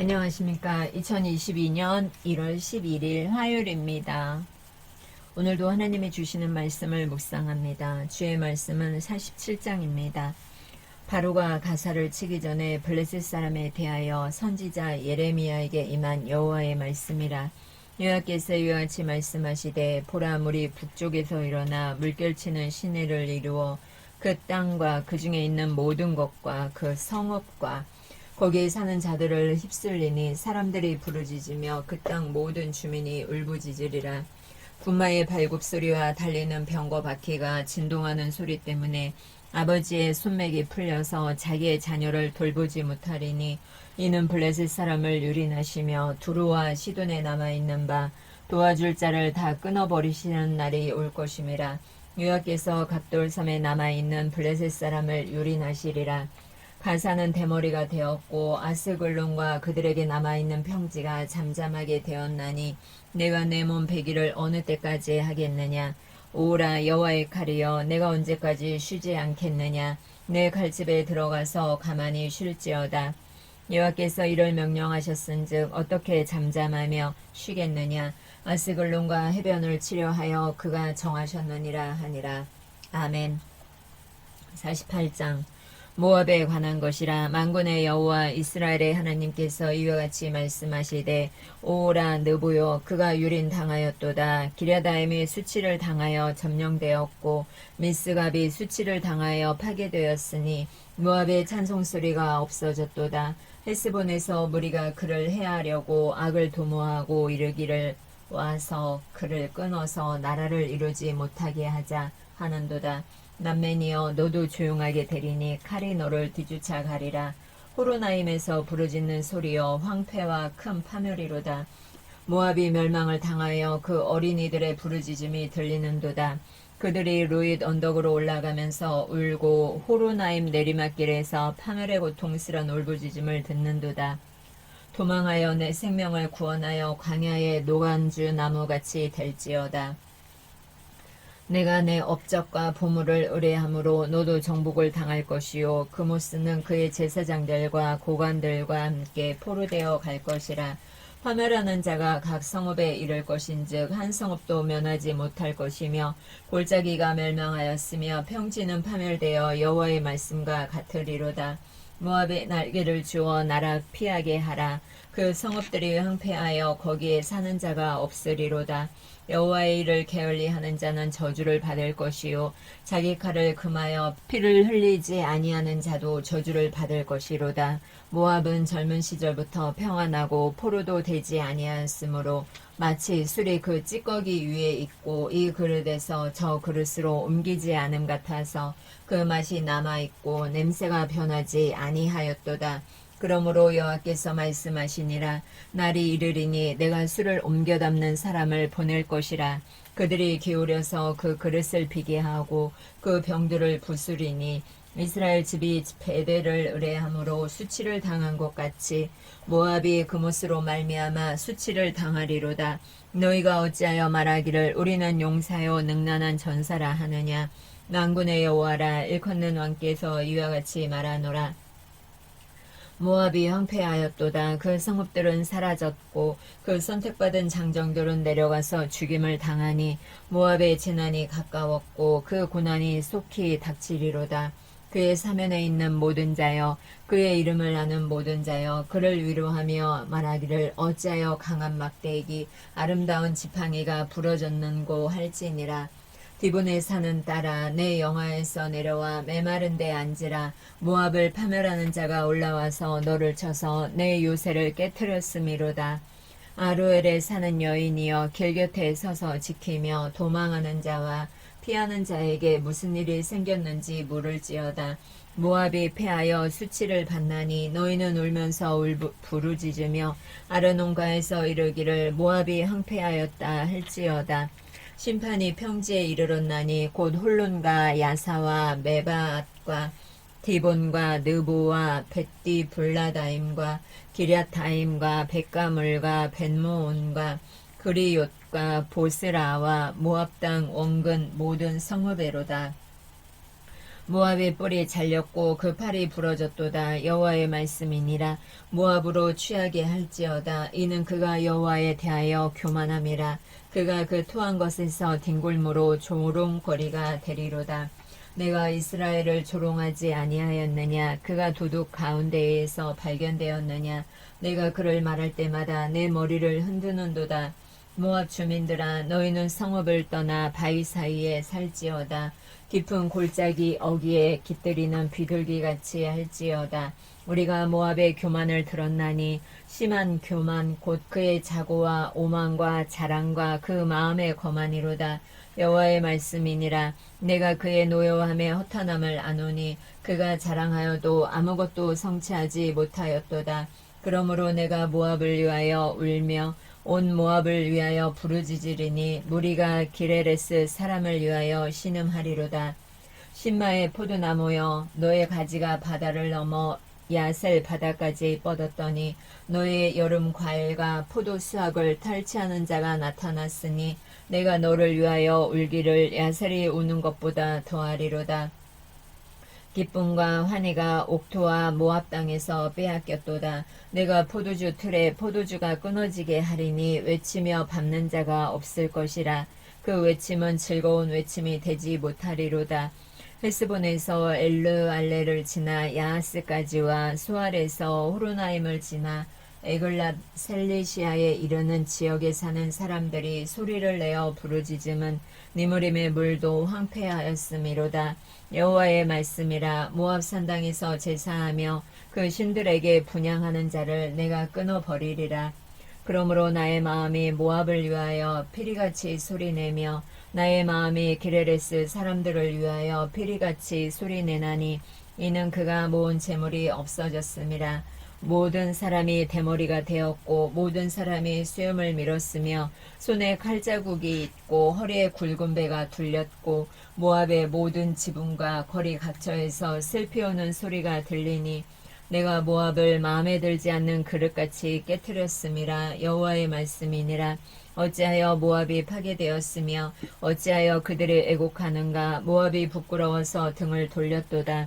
안녕하십니까. 2022년 1월 11일 화요일입니다. 오늘도 하나님이 주시는 말씀을 묵상합니다. 주의 말씀은 47장입니다. 바로가 가사를 치기 전에 블레셋 사람에 대하여 선지자 예레미야에게 임한 여호와의 말씀이라. 여호와께서 이와 같이 말씀하시되 보라 물이 북쪽에서 일어나 물결치는 시내를 이루어 그 땅과 그 중에 있는 모든 것과 그 성읍과 거기에 사는 자들을 휩쓸리니 사람들이 부르짖으며 그 땅 모든 주민이 울부짖으리라. 군마의 발굽 소리와 달리는 병거 바퀴가 진동하는 소리 때문에 아버지의 손맥이 풀려서 자기의 자녀를 돌보지 못하리니 이는 블레셋 사람을 유린하시며 두루와 시돈에 남아 있는 바 도와줄 자를 다 끊어버리시는 날이 올 것임이라. 유하께서 갑돌섬에 남아 있는 블레셋 사람을 유린하시리라. 가사는 대머리가 되었고 아스글론과 그들에게 남아있는 평지가 잠잠하게 되었나니 내가 내몸 배기를 어느 때까지 하겠느냐? 오라 여호와의 칼이여 내가 언제까지 쉬지 않겠느냐? 내 칼집에 들어가서 가만히 쉴지어다. 여호와께서 이를 명령하셨은즉 어떻게 잠잠하며 쉬겠느냐? 아스글론과 해변을 치려하여 그가 정하셨느니라 하니라. 아멘. 48장 모압에 관한 것이라 만군의 여호와 이스라엘의 하나님께서 이와 같이 말씀하시되 오라 느보요 그가 유린 당하였도다. 기랴다임이 수치를 당하여 점령되었고 미스갑이 수치를 당하여 파괴되었으니 모압의 찬송 소리가 없어졌도다. 헤스본에서 무리가 그를 해하려고 악을 도모하고 이르기를 와서 그를 끊어서 나라를 이루지 못하게 하자 하는도다 남매니여 너도 조용하게 되리니 칼이 너를 뒤쫓아 가리라. 호로나임에서 부르짖는 소리여 황폐와 큰 파멸이로다. 모압이 멸망을 당하여 그 어린이들의 부르짖음이 들리는도다. 그들이 루잇 언덕으로 올라가면서 울고 호로나임 내리막길에서 파멸의 고통스런 울부짖음을 듣는도다. 도망하여 내 생명을 구원하여 광야의 노간주 나무같이 될지어다 내가 내 업적과 보물을 의뢰함으로 너도 정복을 당할 것이요. 그모스는 그의 제사장들과 고관들과 함께 포로되어 갈 것이라. 파멸하는 자가 각 성읍에 이를 것인즉 한 성읍도 면하지 못할 것이며 골짜기가 멸망하였으며 평지는 파멸되어 여호와의 말씀과 같으리로다. 모압의 날개를 주어 나라 피하게 하라 그 성읍들이 황폐하여 거기에 사는 자가 없으리로다. 여호와의 일을 게을리 하는 자는 저주를 받을 것이요. 자기 칼을 금하여 피를 흘리지 아니하는 자도 저주를 받을 것이로다. 모압은 젊은 시절부터 평안하고 포로도 되지 아니하였으므로 마치 술이 그 찌꺼기 위에 있고 이 그릇에서 저 그릇으로 옮기지 않음 같아서 그 맛이 남아 있고 냄새가 변하지 아니하였도다 그러므로 여호와께서 말씀하시니라 날이 이르리니 내가 술을 옮겨 담는 사람을 보낼 것이라. 그들이 기울여서 그 그릇을 비게 하고 그 병들을 부수리니 이스라엘 집이 베델을 의뢰함으로 수치를 당한 것 같이 모압이 그못으로 말미암아 수치를 당하리로다. 너희가 어찌하여 말하기를 우리는 용사요 능란한 전사라 하느냐? 만군의 여호와라 일컫는 왕께서 이와 같이 말하노라 모압이 황폐하였도다. 그 성읍들은 사라졌고 그 선택받은 장정들은 내려가서 죽임을 당하니 모압의 재난이 가까웠고 그 고난이 속히 닥치리로다. 그의 사면에 있는 모든 자여 그의 이름을 아는 모든 자여 그를 위로하며 말하기를 어찌하여 강한 막대기 아름다운 지팡이가 부러졌는고 할지니라 디본에 사는 딸아 내 영화에서 내려와 메마른 데 앉으라. 모압을 파멸하는 자가 올라와서 너를 쳐서 내 요새를 깨뜨렸음이로다. 아루엘에 사는 여인이여 길 곁에 서서 지키며 도망하는 자와 피하는 자에게 무슨 일이 생겼는지 물을지어다. 모압이 패하여 수치를 받나니 너희는 울면서 울부, 부르짖으며 아르논가에서 이르기를 모압이 황폐하였다 할지어다 심판이 평지에 이르렀나니 곧 홀론과 야사와 메바앗과 디본과 느보와 벳디 블라다임과 기랴타임과 백가물과 벤모온과 그리옷과 보스라와 모압 땅 원근 모든 성읍에로다. 모압의 뿔이 잘렸고 그 팔이 부러졌도다. 여호와의 말씀이니라. 모압으로 취하게 할지어다. 이는 그가 여호와에 대하여 교만함이라. 그가 그 토한 것에서 뒹굴므로 조롱거리가 되리로다. 내가 이스라엘을 조롱하지 아니하였느냐? 그가 도둑 가운데에서 발견되었느냐? 내가 그를 말할 때마다 내 머리를 흔드는도다 모압 주민들아 너희는 성읍을 떠나 바위 사이에 살지어다. 깊은 골짜기 어귀에 깃들이는 비둘기 같이 할지어다. 우리가 모압의 교만을 들었나니 심한 교만 곧 그의 자고와 오만과 자랑과 그 마음의 거만이로다. 여호와의 말씀이니라. 내가 그의 노여함에 허탄함을 아노니 그가 자랑하여도 아무것도 성취하지 못하였도다. 그러므로 내가 모압을 위하여 울며 온 모압을 위하여 부르짖으리니 무리가 기레레스 사람을 위하여 신음하리로다. 신마의 포도나무여 너의 가지가 바다를 넘어 야셀 바다까지 뻗었더니 너의 여름 과일과 포도 수확을 탈취하는 자가 나타났으니 내가 너를 위하여 울기를 야셀이 우는 것보다 더하리로다 기쁨과 환희가 옥토와 모압 땅에서 빼앗겼도다. 내가 포도주 틀에 포도주가 끊어지게 하리니 외치며 밟는 자가 없을 것이라. 그 외침은 즐거운 외침이 되지 못하리로다. 헤스본에서 엘르 알레를 지나 야하스까지와 수알에서 호로나임을 지나 에글랏 셀리시아에 이르는 지역에 사는 사람들이 소리를 내어 부르짖음은 니무림의 물도 황폐하였음이로다. 여호와의 말씀이라 모압 산당에서 제사하며 그 신들에게 분양하는 자를 내가 끊어 버리리라. 그러므로 나의 마음이 모압을 위하여 피리같이 소리내며 나의 마음이 기레레스 사람들을 위하여 피리같이 소리내나니 이는 그가 모은 재물이 없어졌음이라. 모든 사람이 대머리가 되었고 모든 사람이 수염을 밀었으며 손에 칼자국이 있고 허리에 굵은 배가 둘렸고 모압의 모든 지붕과 거리 각처에서 슬피 오는 소리가 들리니 내가 모압을 마음에 들지 않는 그릇같이 깨뜨렸음이라 여호와의 말씀이니라. 어찌하여 모압이 파괴되었으며 어찌하여 그들이 애곡하는가? 모압이 부끄러워서 등을 돌렸도다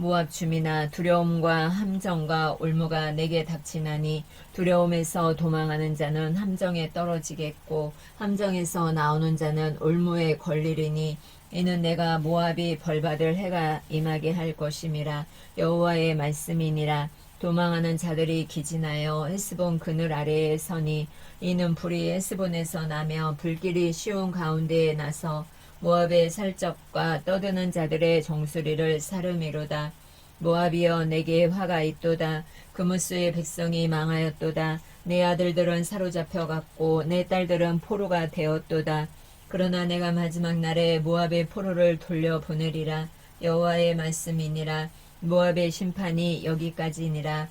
모압 주민아 두려움과 함정과 올무가 내게 닥치나니 두려움에서 도망하는 자는 함정에 떨어지겠고 함정에서 나오는 자는 올무에 걸리리니 이는 내가 모압이 벌받을 해가 임하게 할 것임이라 여호와의 말씀이니라. 도망하는 자들이 기진하여 헤스본 그늘 아래에 서니 이는 불이 헤스본에서 나며 불길이 시온 가운데에 나서 모압의 살적과 떠드는 자들의 정수리를 사르미로다. 모압이여 내게 화가 있도다. 그무스의 백성이 망하였도다. 내 아들들은 사로잡혀 갔고 내 딸들은 포로가 되었도다. 그러나 내가 마지막 날에 모압의 포로를 돌려 보내리라. 여호와의 말씀이니라. 모압의 심판이 여기까지니라.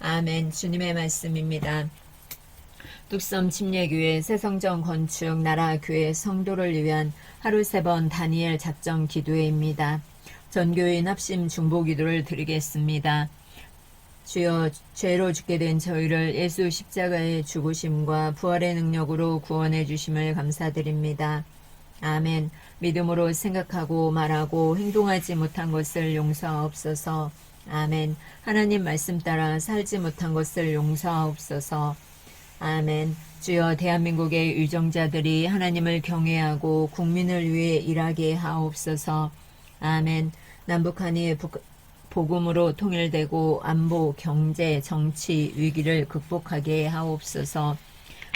아멘. 주님의 말씀입니다. 뚝섬 침례교회 새성정 건축 나라 교회 성도를 위한 하루 세 번 다니엘 작정 기도회입니다. 전교인 합심 중보 기도를 드리겠습니다. 주여 죄로 죽게 된 저희를 예수 십자가의 죽으심과 부활의 능력으로 구원해 주심을 감사드립니다. 아멘. 믿음으로 생각하고 말하고 행동하지 못한 것을 용서하옵소서. 아멘. 하나님 말씀 따라 살지 못한 것을 용서하옵소서. 아멘. 주여 대한민국의 유정자들이 하나님을 경외하고 국민을 위해 일하게 하옵소서. 아멘. 남북한이 북, 복음으로 통일되고 안보, 경제, 정치 위기를 극복하게 하옵소서.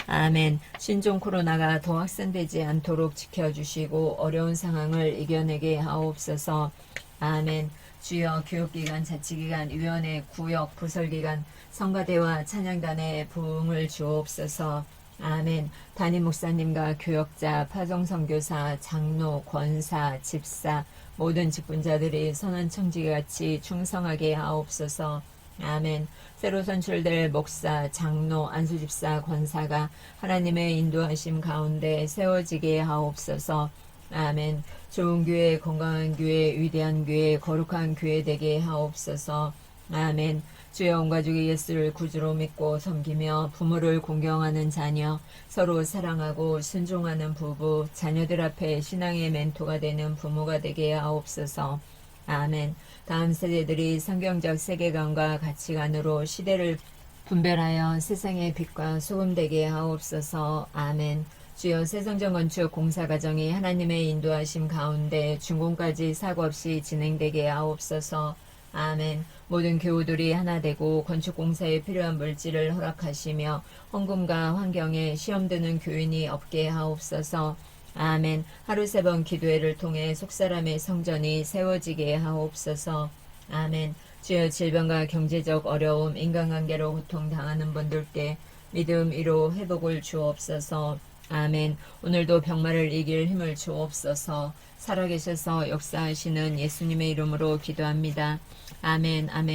아멘. 신종 코로나가 더 확산되지 않도록 지켜주시고 어려운 상황을 이겨내게 하옵소서. 아멘. 주여 교육기관, 자치기관, 위원회, 구역, 부설기관, 성가대와 찬양단에 부흥을 주옵소서. 아멘. 담임 목사님과 교역자, 파송 선교사, 장로, 권사, 집사, 모든 직분자들이 선한 청지같이 충성하게 하옵소서. 아멘. 새로 선출될 목사, 장로, 안수집사, 권사가 하나님의 인도하심 가운데 세워지게 하옵소서. 아멘. 좋은 교회, 건강한 교회, 위대한 교회, 거룩한 교회 되게 하옵소서. 아멘. 주여 온 가족이 예수를 구주로 믿고 섬기며 부모를 공경하는 자녀, 서로 사랑하고 순종하는 부부, 자녀들 앞에 신앙의 멘토가 되는 부모가 되게 하옵소서. 아멘. 다음 세대들이 성경적 세계관과 가치관으로 시대를 분별하여 세상의 빛과 소금 되게 하옵소서. 아멘. 주여 세성전 건축 공사 과정이 하나님의 인도하심 가운데 준공까지 사고 없이 진행되게 하옵소서. 아멘. 모든 교우들이 하나 되고 건축 공사에 필요한 물질을 허락하시며 헌금과 환경에 시험 드는 교인이 없게 하옵소서. 아멘. 하루 세 번 기도회를 통해 속사람의 성전이 세워지게 하옵소서. 아멘. 주여 질병과 경제적 어려움, 인간관계로 고통당하는 분들께 믿음 위로 회복을 주옵소서. 아멘. 오늘도 병마를 이길 힘을 주옵소서. 살아계셔서 역사하시는 예수님의 이름으로 기도합니다. 아멘. 아멘.